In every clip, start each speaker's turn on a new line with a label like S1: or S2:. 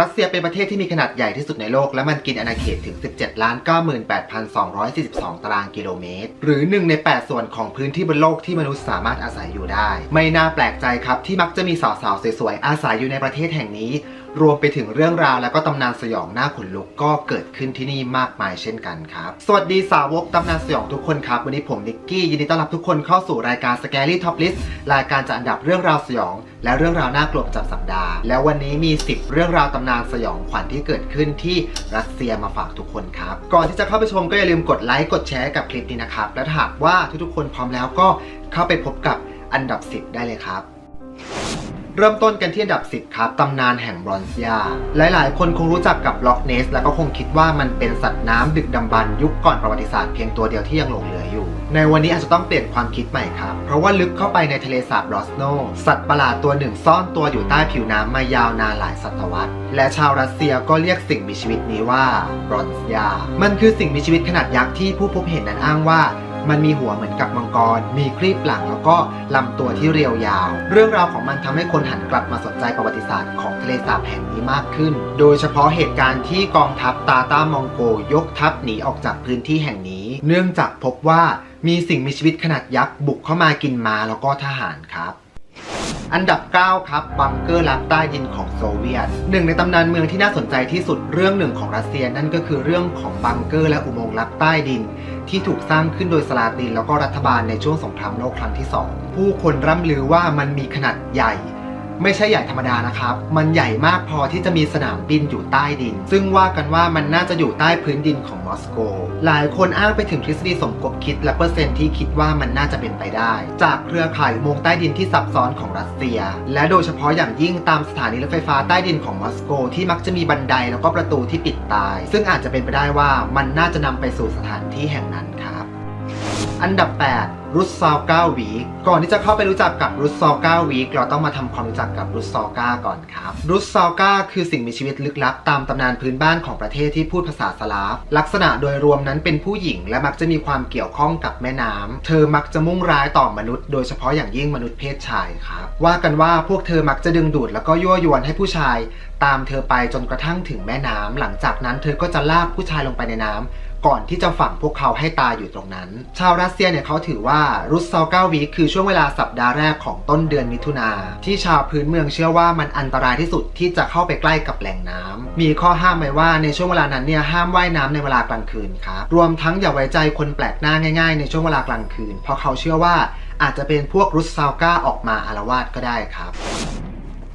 S1: รัสเซียเป็นประเทศที่มีขนาดใหญ่ที่สุดในโลก และมันกินอาณาเขตถึง 17 ล้าน 98,242 ตารางกิโลเมตร หรือ 1 ใน 8 ส่วนของพื้นที่บนโลกที่มนุษย์สามารถอาศัยอยู่ได้ ไม่น่าแปลกใจครับที่มักจะมีสาวๆ สวยๆ อาศัยอยู่ในประเทศแห่งนี้ รวมไปถึงเรื่องราวและก็ตำนานสยองหน้าขนลุกก็เกิดขึ้นที่นี่มากมายเช่นกันครับ สวัสดีสาวกตำนานสยองทุกคนครับ วันนี้ผมนิกกี้ยินดีต้อนรับทุกคนเข้าสู่รายการ Scary Top List รายการจะอันดับเรื่องราวสยอง และเรื่องราวน่ากลัวประจำสัปดาห์ แล้ววันนี้มี 10 เรื่องราวตำนานสยองขวัญที่เกิดขึ้นที่รัสเซียมาฝากทุกคนครับก่อนที่จะเข้าไปชมก็อย่าลืมกดไลค์กดแชร์กับคลิปนี้นะครับและหากว่าทุกๆคนพร้อมแล้วก็เข้าไปพบกับอันดับ 10 ได้เลยครับ เริ่มต้นกันที่อันดับ 10 ครับ ตำนานแห่งบรอนซ์ยา หลายๆ คนคงรู้จักกับล็อกเนส แล้วก็คงคิดว่ามันเป็นสัตว์น้ำดึกดำบรรยุคก่อนประวัติศาสตร์เพียงตัวเดียวที่ยังหลงเหลืออยู่ ในวันนี้อาจจะต้องเปลี่ยนความคิดใหม่ครับ เพราะว่าลึกเข้าไปในทะเลสาบรอสโน สัตว์ประหลาดตัวหนึ่งซ่อนตัวอยู่ใต้ผิวน้ำมายาวนานหลายศตวรรษ และชาวรัสเซียก็เรียกสิ่งมีชีวิตนี้ว่าบรอนซ์ยา มันคือสิ่งมีชีวิตขนาดยักษ์ที่ผู้พบเห็นนั้นอ้างว่า มันมีหัวเหมือนกับมังกร มีครีบหลังแล้วก็ลำตัวที่เรียวยาว เรื่องราวของมันทำให้คนหันกลับมาสนใจประวัติศาสตร์ของทะเลสาบแห่งนี้มากขึ้น โดยเฉพาะเหตุการณ์ที่กองทัพตาตามองโกยกทัพหนีออกจากพื้นที่แห่งนี้ เนื่องจากพบว่ามีสิ่งมีชีวิตขนาดยักษ์บุกเข้ามากินมาแล้วก็ทหารครับ อันดับ 9 ครับ บังเกอร์ลับใต้ดินของโซเวียต หนึ่งในตำนานเมืองที่น่าสนใจที่สุดเรื่องหนึ่งของรัสเซียนั่นก็คือเรื่องของบังเกอร์และอุโมงค์ลับใต้ดิน ที่ถูกสร้างขึ้นโดยสลาตินแล้วก็รัฐบาลในช่วงสงครามโลกครั้งที่ 2 ผู้คนร่ำลือว่ามันมีขนาดใหญ่ ไม่ใช่ใหญ่ธรรมดานะครับ มันใหญ่มากพอที่จะมีสนามบินอยู่ใต้ดิน ซึ่งว่ากันว่ามันน่าจะอยู่ใต้พื้นดินของมอสโก หลายคนอ้างไปถึงทฤษฎีสมคบคิดและเปอร์เซ็นต์ที่คิดว่ามันน่าจะเป็นไปได้ จากเครือข่ายมงใต้ดินที่ซับซ้อนของรัสเซีย และโดยเฉพาะอย่างยิ่งตามสถานีรถไฟฟ้าใต้ดินของมอสโก ที่มักจะมีบันไดแล้วก็ประตูที่ปิดตาย ซึ่งอาจจะเป็นไปได้ว่ามันน่าจะนำไปสู่สถานที่แห่งนั้นครับ อันดับ 8 รุสซอล9วีก่อนที่จะเข้าไปรู้จักกับรุสซอล9วีเราต้องมาทำความรู้จักกับรุสซอล9ก่อนครับ รุสซอล9คือสิ่งมีชีวิตลึกลับตามตำนานพื้นบ้านของประเทศที่พูดภาษาสลาฟ ลักษณะโดยรวมนั้นเป็นผู้หญิงและมักจะมีความเกี่ยวข้องกับแม่น้ำเธอมักจะมุ่งร้ายต่อมนุษย์โดยเฉพาะอย่างยิ่งมนุษย์เพศชายครับ ว่ากันว่าพวกเธอมักจะดึงดูดแล้วก็ยั่วยวนให้ผู้ชาย ตามเธอไปจนกระทั่งถึงแม่น้ำหลังจากนั้นเธอก็จะลากผู้ชายลงไปในน้ำ ก่อนที่จะฝังพวกเขาให้ตายอยู่ตรงนั้น ชาวรัสเซียเนี่ยเขาถือว่ารุสซอล9วีคคือช่วงเวลาสัปดาห์แรกของต้นเดือนมิถุนาที่ชาวพื้นเมืองเชื่อว่ามันอันตรายที่สุดที่จะเข้าไปใกล้กับแหล่งน้ำมีข้อห้ามไว้ว่าในช่วงเวลานั้นเนี่ยห้ามว่ายน้ำในเวลากลางคืนครับรวมทั้งอย่าไว้ใจคนแปลกหน้าง่าย ๆ ในช่วงเวลากลางคืน เพราะเขาเชื่อว่าอาจจะเป็นพวกรุสซาก้าออกมาอารวาสก็ได้ครับ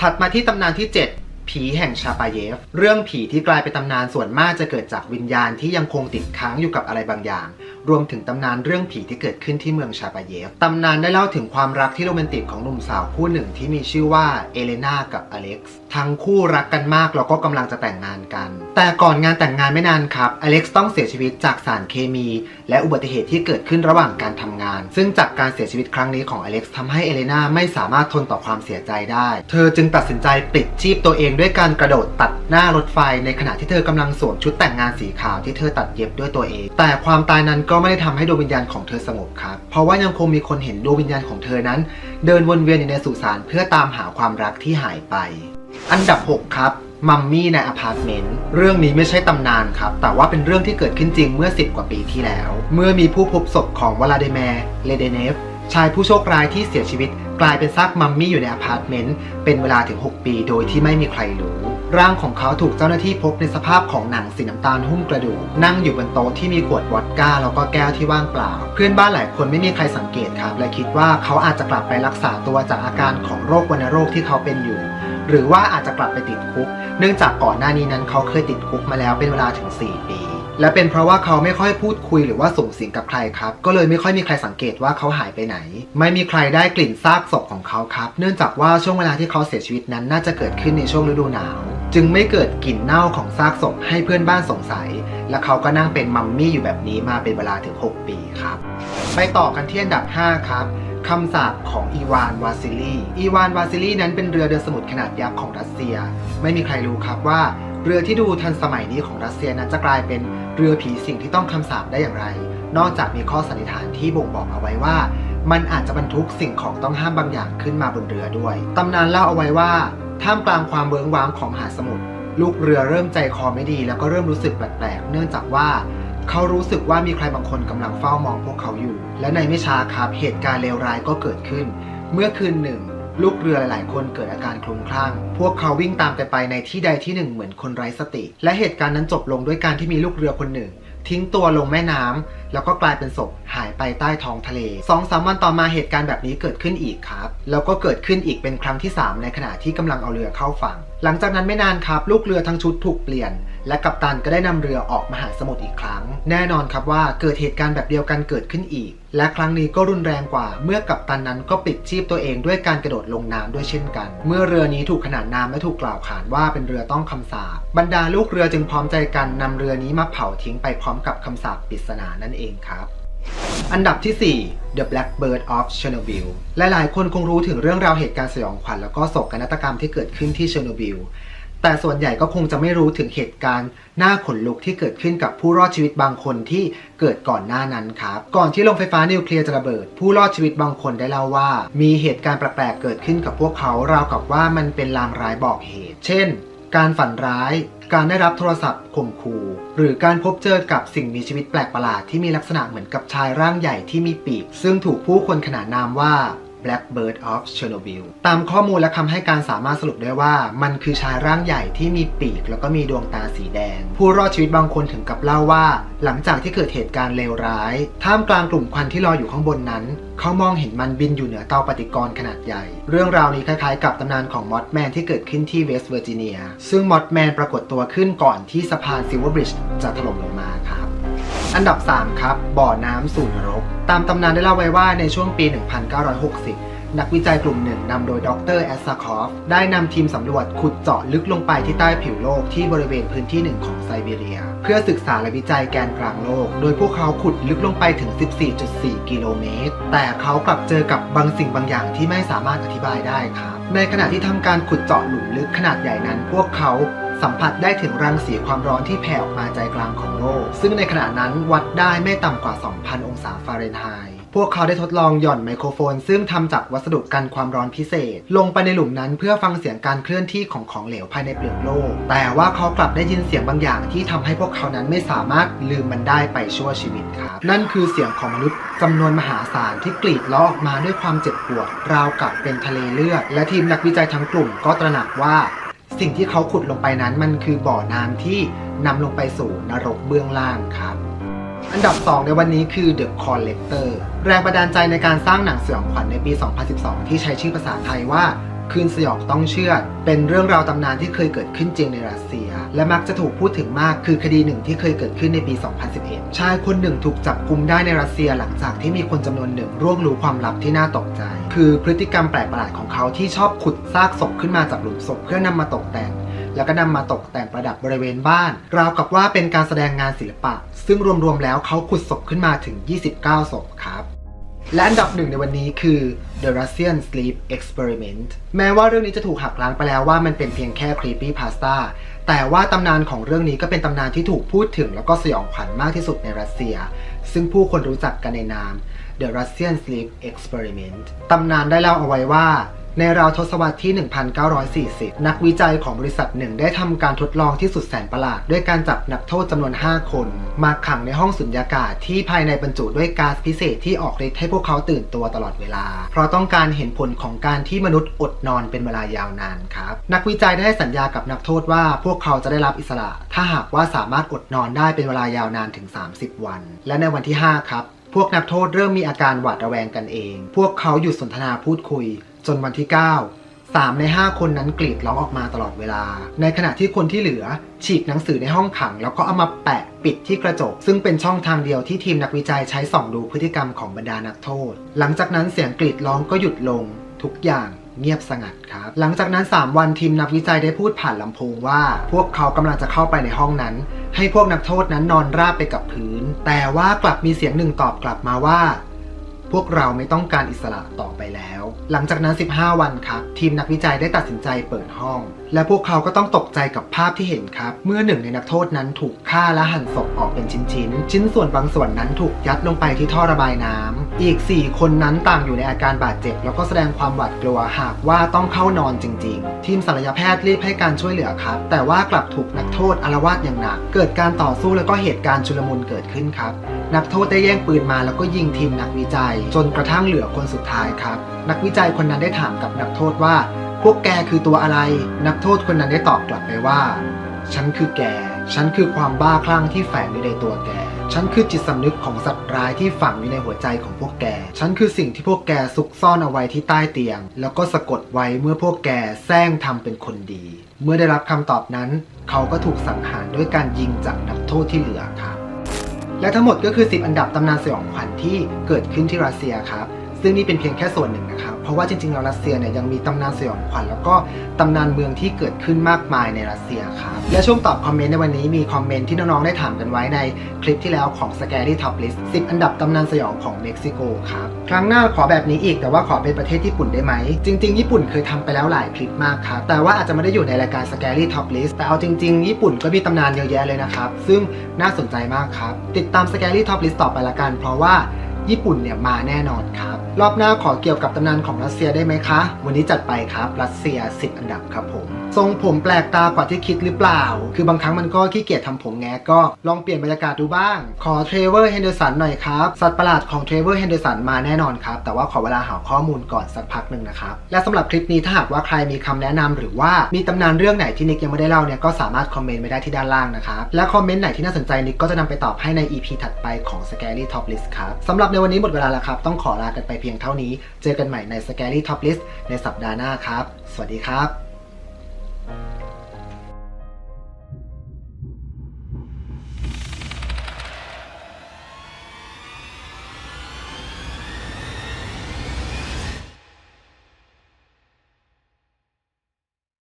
S1: ถัดมาที่ตำนานที่ 7 ผีแห่งชาปาเยฟ เรื่องผีที่กลายเป็นตำนานส่วนมากจะเกิดจากวิญญาณที่ยังคงติดค้างอยู่กับอะไรบางอย่าง รวมถึงตำนานเรื่องผีที่เกิดขึ้นที่เมืองชาปาเยฟ ตำนานได้เล่าถึงความรักที่โรแมนติกของหนุ่มสาวคู่หนึ่งที่มีชื่อว่าเอเลนากับอเล็กซ์ ทั้งคู่รักกันมากแล้วก็กำลังจะแต่งงานกัน แต่ก่อนงานแต่งงานไม่นานครับ อเล็กซ์ต้องเสียชีวิตจากสารเคมี และอุบัติเหตุที่เกิดขึ้นระหว่างการทำงาน ซึ่งจากการเสียชีวิตครั้งนี้ของอเล็กซ์ทำให้เอเลนาไม่สามารถทนต่อความเสียใจได้ เธอจึงตัดสินใจปลิดชีพตัวเองด้วยการกระโดดตัดหน้ารถไฟ ในขณะที่เธอกำลังสวมชุดแต่งงานสีขาวที่เธอตัดเย็บด้วยตัวเอง แต่ความตายนั้นก็ไม่ได้ทำให้ดวงวิญญาณของเธอสงบครับ เพราะว่ายังคงมีคนเห็นดวงวิญญาณของเธอนั้น เดินวนเวียนอยู่ในสุสานเพื่อตามหาความรักที่หายไป อันดับ 6 ครับ มัมมี่ในอพาร์ตเมนต์เรื่องนี้ไม่ใช่ตำนานครับ แต่ว่าเป็นเรื่องที่เกิดขึ้นจริงเมื่อ 10 กว่าปีที่แล้ว เมื่อมีผู้พบศพของวลาดิเมร์เลเดเนฟชายผู้โชคร้ายที่เสียชีวิต กลายเป็นซากมัมมี่อยู่ในอพาร์ตเมนต์เป็นเวลาถึง 6 ปีโดยที่ไม่มีใครรู้ ร่างของเขาถูกเจ้าหน้าที่พบในสภาพของหนังสีน้ำตาลหุ้มกระดูกนั่งอยู่บนโต๊ะที่มีขวดวอดก้าแล้วก็แก้วที่ว่างเปล่า เพื่อนบ้านหลายคนไม่มีใครสังเกตครับ และคิดว่าเขาอาจจะกลับไปรักษาตัวจากอาการของโรควัณโรคที่เขาเป็นอยู่ หรือว่าอาจจะกลับไปติดคุก เนื่องจากก่อนหน้านี้นั้นเขาเคยติดคุกมาแล้วเป็นเวลาถึง 4 ปี และเป็นเพราะว่าเขาไม่ค่อยพูดคุยหรือว่าส่งเสียงกับใครครับ ก็เลยไม่ค่อยมีใครสังเกตว่าเขาหายไปไหน ไม่มีใครได้กลิ่นซากศพของเขาครับ เนื่องจากว่าช่วงเวลาที่เขาเสียชีวิตนั้นน่าจะเกิดขึ้นในช่วงฤดูหนาว จึงไม่เกิดกลิ่นเน่าของซากศพให้เพื่อนบ้านสงสัย และเขาก็นั่งเป็นมัมมี่อยู่แบบนี้มาเป็นเวลาถึง 6 ปีครับไปต่อกันที่อันดับ 5 ครับ คำสาปของอีวานวาซิลีอีวานวาซิลีนั้นเป็นเรือเดินสมุทรขนาดยักษ์ของรัสเซีย ไม่มีใครรู้ครับว่า เรือที่ดูทันสมัยนี้ของรัสเซียนั้นจะกลายเป็นเรือผีสิงที่ต้องคำสาปได้อย่างไร นอกจากมีข้อสันนิษฐานที่บ่งบอกเอาไว้ว่า มันอาจจะบรรทุกสิ่งของต้องห้ามบางอย่างขึ้นมาบนเรือด้วยตำนานเล่าเอาไว้ว่า ท่ามกลางความเวิ้งว้างของมหาสมุทรลูกเรือเริ่มใจคอไม่ดี แล้วก็เริ่มรู้สึกแปลกๆเนื่องจากว่า เขารู้สึกว่ามีใครบางคนกำลังเฝ้ามองพวกเขาอยู่ และในไม่ช้าครับเหตุการณ์เลวร้ายก็เกิดขึ้น เมื่อคืนหนึ่ง ลูกเรือหลายๆ คนเกิดอาการคลุ้มคลั่ง พวกเขาวิ่งตามกันไปในที่ใดที่หนึ่งเหมือนคนไร้สติ และเหตุการณ์นั้นจบลงด้วยการที่มีลูกเรือคนหนึ่ง ทิ้งตัวลงแม่น้ำแล้วก็กลายเป็นศพหายไปใต้ท้องทะเลสองสามวันต่อมาเหตุการณ์แบบนี้เกิดขึ้นอีกครับ แล้วก็เกิดขึ้นอีกเป็นครั้งที่ 3 ในขณะที่กำลังเอาเรือเข้าฝั่ง หลังจากนั้นไม่นานครับ ลูกเรือทั้งชุดถูกเปลี่ยน และกัปตันก็ได้นำเรือออกมหาสมุทรอีกครั้ง แน่นอนครับว่าเกิดเหตุการณ์แบบเดียวกันเกิดขึ้นอีก และครั้งนี้ก็รุนแรงกว่า เมื่อกัปตันนั้นก็ปิดชีพตัวเองด้วยการกระโดดลงน้ำด้วยเช่นกัน เมื่อเรือนี้ถูกขนานนามและถูกกล่าวขานว่าเป็นเรือต้องคำสาปบรรดาลูกเรือจึงพร้อมใจกันนำเรือนี้มาเผาทิ้งไปพร้อมกับคำสาปปริศนานั่นเองครับ อันดับที่ 4 The Blackbird of Chernobyl หลายๆ คนคงรู้ถึงเรื่องราวเหตุการณ์สยองขวัญแล้วก็โศกนาฏกรรมที่เกิดขึ้นที่เชอร์โนบิล แต่ส่วนใหญ่ก็คงจะไม่รู้ถึงเหตุการณ์น่าขนลุกที่เกิดขึ้นกับผู้รอดชีวิตบางคนที่เกิดก่อนหน้านั้นครับ ก่อนที่โรงไฟฟ้านิวเคลียร์จะระเบิด ผู้รอดชีวิตบางคนได้เล่าว่า มีเหตุการณ์แปลกๆเกิดขึ้นกับพวกเขาราวกับว่ามันเป็นลางร้ายบอกเหตุ เช่น การฝันร้าย การได้รับโทรศัพท์ข่มขู่หรือการพบเจอกับสิ่งมีชีวิตแปลกประหลาดที่มีลักษณะเหมือนกับชายร่างใหญ่ที่มีปีก ซึ่งถูกผู้คนขนานนามว่า Blackbird of Chernobyl ตามข้อมูลและคำให้การสามารถสรุปได้ว่า มันคือชายร่างใหญ่ที่มีปีกแล้วก็มีดวงตาสีแดง ผู้รอดชีวิตบางคนถึงกับเล่าว่า หลังจากที่เกิดเหตุการณ์เลวร้าย ท่ามกลางกลุ่มควันที่ลอยอยู่ข้างบนนั้น เขามองเห็นมันบินอยู่เหนือเตาปฏิกรณ์ขนาดใหญ่ เรื่องราวนี้คล้ายๆกับตำนานของมอสแมนที่เกิดขึ้นที่เวสต์เวอร์จิเนียซึ่งมอสแมนปรากฏตัวขึ้นก่อนที่สะพานซิลเวอร์บริดจ์จะถล่มลงมาครับ อันดับ 3 ครับ บ่อน้ำสู่นรก ตามตำนานได้เล่าไว้ว่าในช่วงปี 1960 นักวิจัยกลุ่มหนึ่งนำโดยดรแอสซาคอฟ ได้นำทีมสำรวจขุดเจาะลึกลงไปที่ใต้ผิวโลกที่บริเวณพื้นที่หนึ่งของไซบีเรีย เพื่อศึกษาและวิจัยแกนกลางโลก โดยพวกเขาขุดลึกลงไปถึง 14.4 กิโลเมตร แต่เขากลับเจอกับบางสิ่งบางอย่างที่ไม่สามารถอธิบายได้ครับ ในขณะที่ทำการขุดเจาะหลุมลึกขนาดใหญ่นั้น พวกเขา สัมผัสได้ถึงรังสีความร้อนที่แผ่ออกมาใจกลางของโลก ซึ่งในขณะนั้นวัดได้ไม่ต่ำกว่า 2,000 องศาฟาเรนไฮต์พวกเขาได้ทดลองหย่อนไมโครโฟน ซึ่งทำจากวัสดุกันความร้อนพิเศษ ลงไปในหลุมนั้นเพื่อฟังเสียงการเคลื่อนที่ของของเหลวภายในเปลือกโลก แต่ว่าเขากลับได้ยินเสียงบางอย่างที่ทำให้พวกเขานั้นไม่สามารถลืมมันได้ไปชั่วชีวิตครับ นั่นคือเสียงของมนุษย์จำนวนมหาศาลที่กรีดร้องออกมาด้วยความเจ็บปวด ราวกับเป็นทะเลเลือด และทีมนักวิจัยทั้งกลุ่มก็ตระหนักว่า สิ่งที่เขาขุดลงไปนั้นมันคือบ่อน้ำที่นำลงไปสู่นรกเบื้องล่างครับ อันดับ 2 ในวันนี้คือ The Collector แรงบันดาลใจในการสร้างหนังสยองขวัญในปี 2012 ที่ใช้ชื่อภาษาไทยว่า คืนสยองต้องเชื่อ เป็นเรื่องราวตำนานที่เคยเกิดขึ้นจริงในรัสเซีย และมักจะถูกพูดถึงมากคือคดีหนึ่งที่เคยเกิดขึ้นในปี 2011 ชายคนหนึ่งถูกจับกุมได้ในรัสเซียหลังจากที่มีคนจำนวนหนึ่งร่วงรู้ความลับที่น่าตกใจ คือพฤติกรรมแปลกประหลาดของเขาที่ชอบขุดซากศพขึ้นมาจากหลุมศพเพื่อนำมาตกแต่งแล้วก็นำมาตกแต่งประดับบริเวณบ้าน ราวกับว่าเป็นการแสดงงานศิลปะ ซึ่งรวมๆแล้วเขาขุดศพขึ้นมาถึง 29 ศพครับ และอันดับหนึ่งในวันนี้คือ The Russian Sleep Experiment แม้ว่าเรื่องนี้จะถูกหักล้างไปแล้วว่ามันเป็นเพียงแค่ creepy pasta แต่ว่าตำนานของเรื่องนี้ก็เป็นตำนานที่ถูกพูดถึงแล้วก็สยองขวัญมากที่สุดในรัสเซีย ซึ่งผู้คนรู้จักกันในนาม The Russian Sleep Experiment ตำนานได้เล่าเอาไว้ว่า ในราวทศวรรษที่ 1940 นักวิจัยของบริษัทหนึ่งได้ทำการทดลองที่สุดแสนประหลาด ด้วยการจับนักโทษจำนวน 5 คน มาขังในห้องสุญญากาศที่ภายในบรรจุด้วยก๊าซพิเศษที่ออกฤทธิ์ให้พวกเขาตื่นตัวตลอดเวลา เพราะต้องการเห็นผลของการที่มนุษย์อดนอนเป็นเวลายาวนานครับ นักวิจัยได้สัญญากับนักโทษว่าพวกเขาจะได้รับอิสระ ถ้าหากว่าสามารถอดนอนได้เป็นเวลายาวนานถึง 30 วัน และในวันที่ 5 ครับพวกนักโทษเริ่มมีอาการหวาดระแวงกันเอง พวกเขาหยุดสนทนาพูดคุย จนวันที่ 9 3 ใน 5 คนนั้นกรีดร้องออกมาตลอดเวลา ในขณะที่คนที่เหลือ ฉีกหนังสือในห้องขัง แล้วก็เอามาแปะปิดที่กระจก ซึ่งเป็นช่องทางเดียวที่ทีมนักวิจัยใช้ส่องดูพฤติกรรมของบรรดานักโทษ หลังจากนั้นเสียงกรีดร้องก็หยุดลงทุกอย่างเงียบสงัดครับ หลังจากนั้น 3 วันทีมนักวิจัยได้พูดผ่านลำโพงว่า พวกเขากำลังจะเข้าไปในห้องนั้น ให้พวกนักโทษนั้นนอนราบไปกับพื้น แต่ว่ากลับมีเสียงหนึ่งตอบกลับมาว่า พวกเราไม่ต้องการอิสระต่อไปแล้ว หลังจากนั้น 15 วันครับ ทีมนักวิจัยได้ตัดสินใจเปิดห้อง และพวกเขาก็ต้องตกใจกับภาพที่เห็นครับ เมื่อหนึ่งในนักโทษนั้นถูกฆ่าและหั่นศพออกเป็นชิ้นๆ ชิ้นส่วนบางส่วนนั้นถูกยัดลงไปที่ท่อระบายน้ำอีก 4 คนนั้นต่างอยู่ในอาการบาดเจ็บ แล้วก็แสดงความหวาดกลัวหากว่าต้องเข้านอนจริง ๆ ทีมศัลยแพทย์รีบให้การช่วยเหลือครับ แต่ว่ากลับถูกนักโทษอารวาสอย่างหนัก เกิดการต่อสู้แล้วก็เหตุการณ์ชุลมุนเกิดขึ้นครับ นักโทษได้แย่งปืนมาแล้วก็ยิงทีมนักวิจัย จนกระทั่งเหลือคนสุดท้ายครับ นักวิจัยคนนั้นได้ถามกับนักโทษว่า พวกแกคือตัวอะไร นักโทษคนนั้นได้ตอบกลับไปว่า ฉันคือแก ฉันคือความบ้าคลั่งที่แฝงอยู่ในตัวแก ฉันคือจิตสำนึกของสัตว์ร้ายที่ฝังอยู่ในหัวใจของพวกแก ฉันคือสิ่งที่พวกแกซุกซ่อนเอาไว้ที่ใต้เตียง แล้วก็สะกดไว้เมื่อพวกแกแซงทำเป็นคนดี เมื่อได้รับคำตอบนั้น เขาก็ถูกสังหารด้วยการยิงจากนักโทษที่เหลือครับ และทั้งหมดก็คือ 10 อันดับตำนานสยองขวัญที่เกิดขึ้นที่รัสเซียครับ ซึ่งนี่เป็นเพียงแค่ส่วนหนึ่งนะครับ เพราะว่าจริงๆแล้วรัสเซียเนี่ยยังมีตำนานสยองขวัญแล้วก็ตำนานเมืองที่เกิดขึ้นมากมายในรัสเซียครับ และช่วงตอบคอมเมนต์ในวันนี้มีคอมเมนต์ที่น้องๆได้ถามกันไว้ในคลิปที่แล้วของ Scary Top List 10 อันดับตำนานสยองของเม็กซิโกครับ ครั้งหน้าขอแบบนี้อีกแต่ว่าขอเป็นประเทศญี่ปุ่นได้ไหม จริง ๆ ญี่ปุ่นเคยทำไปแล้วหลายคลิปมากครับ แต่ว่าอาจจะไม่ได้อยู่ในรายการ Scary Top List แต่เอาจริง ๆ ญี่ปุ่นก็มีตำนานเยอะแยะเลยนะครับ ซึ่งน่าสนใจมากครับ ติดตาม Scary Top List ต่อไปละกัน เพราะว่าญี่ปุ่นเนี่ยมาแน่นอนครับรอบหน้าขอเกี่ยวกับตำนานของรัสเซียได้ไหมคะ วันนี้จัดไปครับ รัสเซีย 10 อันดับครับผม ทรงผมแปลกตากว่าที่คิดหรือเปล่า คือบางครั้งมันก็ขี้เกียจทำผมแงก็ลองเปลี่ยนบรรยากาศดูบ้าง ขอเทรเวอร์เฮนเดอร์สันหน่อยครับ สัตว์ประหลาดของเทรเวอร์เฮนเดอร์สันมาแน่นอนครับ แต่ว่าขอเวลาหาข้อมูลก่อนสักพักหนึ่งนะครับ และสำหรับคลิปนี้ถ้าหากว่าใครมีคำแนะนำหรือว่ามีตำนานเรื่องไหนที่นิกยังไม่ได้เล่าเนี่ยก็สามารถคอมเมนต์ไว้ได้ที่ด้านล่างนะครับและคอมเมนต์ไหนที่น่าสนใจนิกก็จะนำไปตอบให้ใน EP ถัดไปของ Scary Top List ครับสำหรับในวันนี้หมดเวลาแล้วครับต้องขอลากันไปเพียงเท่านี้ เจอกันใหม่ใน Scary Top List ในสัปดาห์หน้าครับ สวัสดีครับ